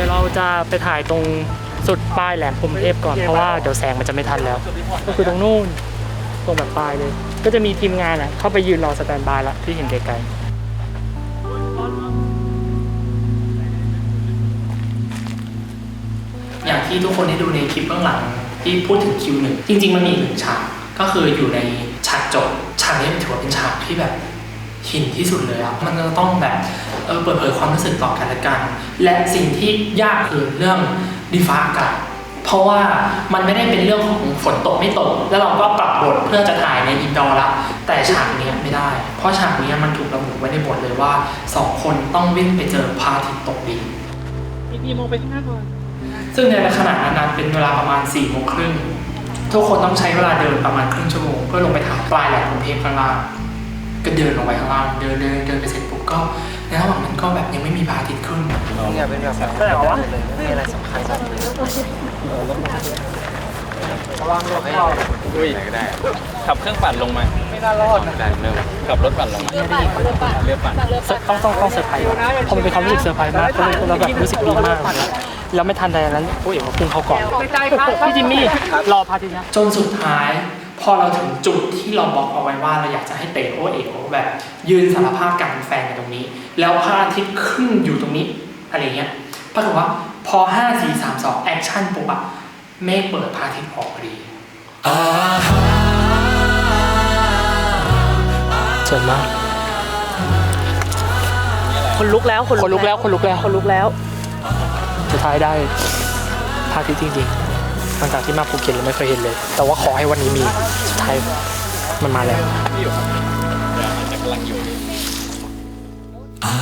ดี๋ยวเราจะไปถ่ายตรงสุดปลายแหลมพรหมเทพก่อนเพราะว่าเดี๋ยวแสงมันจะไม่ทันแล้ว ก็คือตรงนู่นตรงแบบปลายเลย ก็จะมีทีมงานอะเข้าไปยืนรอสแตนบายละที่เห็นไกลๆอย่างที่ทุกคนได้ดูในคลิปเบื้องหลังที่พูดถึงคิวหนึ่งจริง ๆ มันมีอีกหนึ่งฉากก็คืออยู่ในฉากจบฉากนี้ถือว่าเป็นฉากที่แบบ หินที่สุดเลยอะมันจะต้องแบบเออเปิดเผยความรู้สึกต่อกันและกัน และสิ่งที่ยากคือเรื่องดิฟ้าอากาศเพราะว่ามันไม่ได้เป็นเรื่องของฝนตกไม่ตก แล้วเราก็ปรับบทเพื่อจะถ่ายในอินดอร์ละแต่ฉากเนี้ยไม่ได้ เพราะฉากเนี้ยมันถูกระบุไว้ในบทเลยว่าสองคนต้องวิ่งไปเจอพระอาทิตย์ตกดินพี่มองไปข้างหน้าก่อนซึ่งในขณะนั้นเป็นเวลาประมาณ4ี่โมงครึ่งทุกคนต้องใช้เวลาเดินประมาณครึ่งชั่วโมงเพื่อลงไปถ่ายปลายแหลมกรุงเทพข้างล่าง ก็เดินลงไปข้างล่างเดินเดินเดินไปเสร็จปุ๊บก็ในระหว่างนั้นก็แบบยังไม่มีพระอาทิตย์ขึ้นเนี่ยเป็นแบบก็แต่ว่าเลยไม่มีอะไรสำคัญเลยอุ้ยขับเครื่องปั่นลงมา ไม่น่ารอดนะได้เริ่มขับรถปั่นลงมาเรือปั่นเรือปั่นต้องต้องต้องเซอร์ไพรส์เพราะมันเป็นความรู้สึกเซอร์ไพรส์มากเลยเราแบบรู้สึกดีมากแล้วไม่ทันใดนั้นโอ้ยเอ๋ก็พุ่งเขาก่อนพี่จิมมี่รอพาทิตย์นะจนสุดท้าย พอเราถึงจุดที่เราบอกเอาไว้ว่าเราอยากจะให้เต๋โอเอ๋แบบ ยืนสารภาพการเป็นแฟนกันตรงนี้ แล้วพระอาทิตย์ขึ้นอยู่ตรงนี้อะไรเงี้ยปรากฏว่าพอ5 4 3 2แอคชั่นปุ๊บอะเมฆเปิดพระอาทิตย์ออกพอดีสวยมากคนลุกแล้วคนลุกแล้วคนลุกแล้วคนลุกแล้วสุดท้ายได้พระอาทิตย์จริงๆ หลังจากที่มาภูเก็ตเราไม่เคยเห็นเลย แต่ว่าขอให้วันนี้มีสุดท้ายมันมาแล้ว อ่า